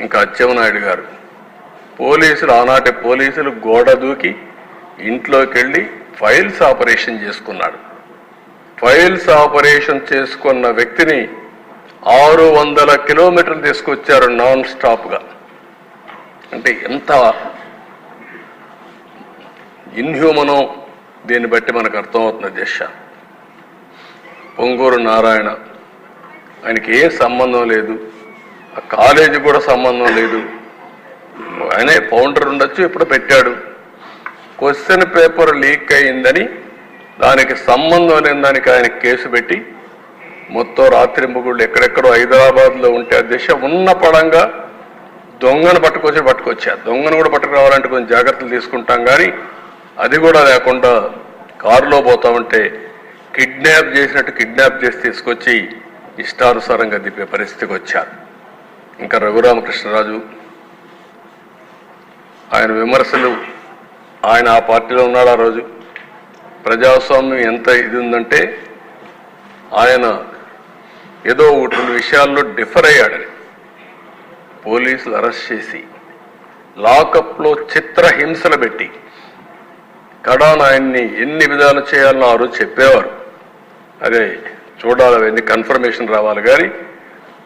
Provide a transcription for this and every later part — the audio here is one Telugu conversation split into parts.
ఇంకా అచ్చెన్నాయుడు గారు. పోలీసులు ఆనాటి పోలీసులు గోడ దూకి ఇంట్లోకి వెళ్ళి ఫైల్స్ ఆపరేషన్ చేసుకున్నాడు. ఫైల్స్ ఆపరేషన్ చేసుకున్న వ్యక్తిని ఆరు వందల కిలోమీటర్లు తీసుకొచ్చారు నాన్ స్టాప్గా. అంటే ఎంత ఇన్హ్యూమనో దీన్ని బట్టి మనకు అర్థమవుతుంది దిశ పొంగూరు నారాయణ. ఆయనకి ఏ సంబంధం లేదు. కాలేజీ కూడా సంబంధం లేదు. ఆయనే ఫౌండర్ ఉండొచ్చు ఇప్పుడు పెట్టాడు. క్వశ్చన్ పేపర్ లీక్ అయిందని దానికి సంబంధం లేని దానికి ఆయన కేసు పెట్టి మొత్తం రాత్రి ముగుళ్ళు ఎక్కడెక్కడో హైదరాబాద్లో ఉంటే ఆ దిశ ఉన్న పడంగా దొంగను పట్టుకొచ్చి పట్టుకొచ్చారు దొంగను కూడా పట్టుకురావాలంటే కొంచెం జాగ్రత్తలు తీసుకుంటాం కానీ అది కూడా లేకుండా కారులో పోతా ఉంటే కిడ్నాప్ చేసినట్టు కిడ్నాప్ చేసి తీసుకొచ్చి ఇష్టానుసారంగా దిప్పే పరిస్థితికి వచ్చారు. ఇంకా రఘురామకృష్ణరాజు ఆయన విమర్శలు ఆయన ఆ పార్టీలో ఉన్నాడు ఆ రోజు. ప్రజాస్వామ్యం ఎంత ఇది ఉందంటే ఆయన ఏదో ఒకటి రెండు విషయాల్లో డిఫర్ అయ్యాడని పోలీసులు అరెస్ట్ చేసి లాకప్లో చిత్రహింసలు పెట్టి కడాన్ ఆయన్ని ఎన్ని విధాలు చేయాలని ఆ రోజు చెప్పేవారు. అదే చూడాలి అవన్నీ కన్ఫర్మేషన్ రావాలి. కానీ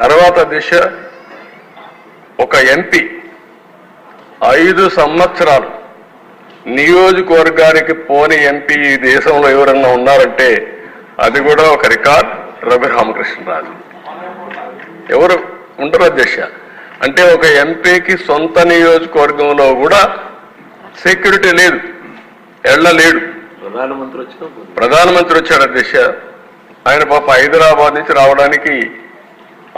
తర్వాత దిశ ఒక ఎంపీ. ఐదు సంవత్సరాలు నియోజకవర్గానికి పోని ఎంపీ ఈ దేశంలో ఎవరన్నా ఉన్నారంటే అది కూడా ఒక రికార్డ్ రవి రామకృష్ణరాజు ఎవరు ఉండరు అధ్యక్ష. అంటే ఒక ఎంపీకి సొంత నియోజకవర్గంలో కూడా సెక్యూరిటీ లేదు ఎళ్ళలేడు ప్రధానమంత్రి వచ్చిన ప్రధానమంత్రి వచ్చాడు అధ్యక్ష. ఆయన పాప హైదరాబాద్ నుంచి రావడానికి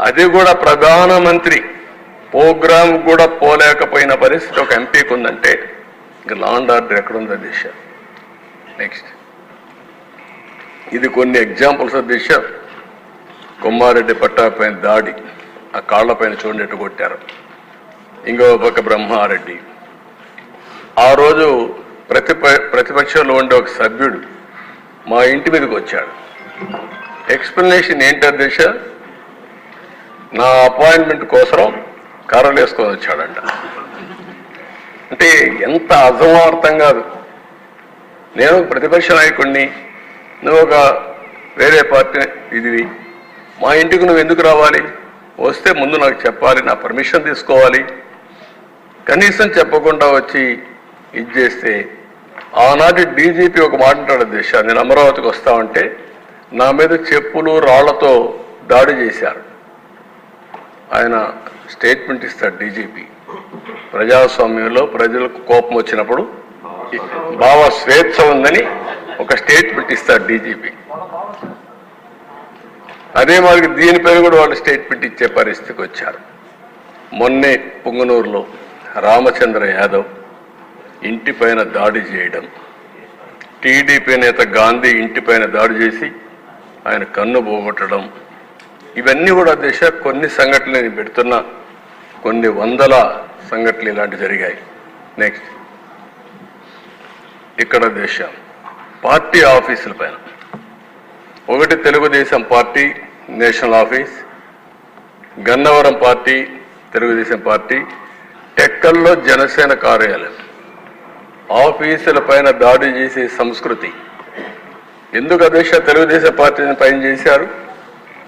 అది కూడా ప్రధానమంత్రి ప్రోగ్రామ్ కూడా పోలేకపోయిన పరిస్థితి ఒక ఎంపీకి ఉందంటే ఇంక లాండ్ ఆర్డర్ ఎక్కడుంది దిశ. నెక్స్ట్ ఇది కొన్ని ఎగ్జాంపుల్స్ దిశ. కొమ్మారెడ్డి పట్టాపైన దాడి. ఆ కాళ్ళపైన చూడేట్టు కొట్టారు. ఇంకో పక్క బ్రహ్మారెడ్డి. ఆ రోజు ప్రతిప ప్రతిపక్షంలో ఉండే ఒక సభ్యుడు మా ఇంటి మీదకి వచ్చాడు. ఎక్స్ప్లెనేషన్ ఏంటి దిశ? నా అపాయింట్మెంట్ కోసం కర్రలు వేసుకొని వచ్చాడంట. అంటే ఎంత అసమార్థం కాదు. నేను ప్రతిపక్ష నాయకుడిని నువ్వు ఒక వేరే పార్టీ ఇది మా ఇంటికి నువ్వు ఎందుకు రావాలి? వస్తే ముందు నాకు చెప్పాలి నా పర్మిషన్ తీసుకోవాలి. కనీసం చెప్పకుండా వచ్చి ఇది చేస్తే ఆనాటి డీజీపీ ఒక మాట అంటాడు నేను అమరావతికి వస్తామంటే నా మీద చెప్పులు రాళ్ళతో దాడి చేశారు. ఆయన స్టేట్మెంట్ ఇస్తాడు డీజీపీ. ప్రజాస్వామ్యంలో ప్రజలకు కోపం వచ్చినప్పుడు భావ స్వేచ్ఛ ఉందని ఒక స్టేట్మెంట్ ఇస్తాడు డీజీపీ. అదే మరి దీనిపైన కూడా వాళ్ళు స్టేట్మెంట్ ఇచ్చే పరిస్థితికి వచ్చారు. మొన్నే పుంగనూరులో రామచంద్ర యాదవ్ ఇంటిపైన దాడి చేయడం టీడీపీ నేత గాంధీ ఇంటిపైన దాడి చేసి ఆయన కన్ను పోగొట్టడం ఇవన్నీ కూడా దిశ కొన్ని సంఘటనలు నేను పెడుతున్నా. కొన్ని వందల సంఘటనలు ఇలాంటి జరిగాయి. నెక్స్ట్ ఇక్కడ దిశ. పార్టీ ఆఫీసుల పైన. ఒకటి Telugu Desam party national office. Gannavaram party Telugu Desam party. టెక్కల్లో Janasena కార్యాలయం. ఆఫీసుల పైన దాడి చేసే సంస్కృతి. ఎందుకు అధ్యక్ష తెలుగుదేశం పార్టీని పైన చేశారు?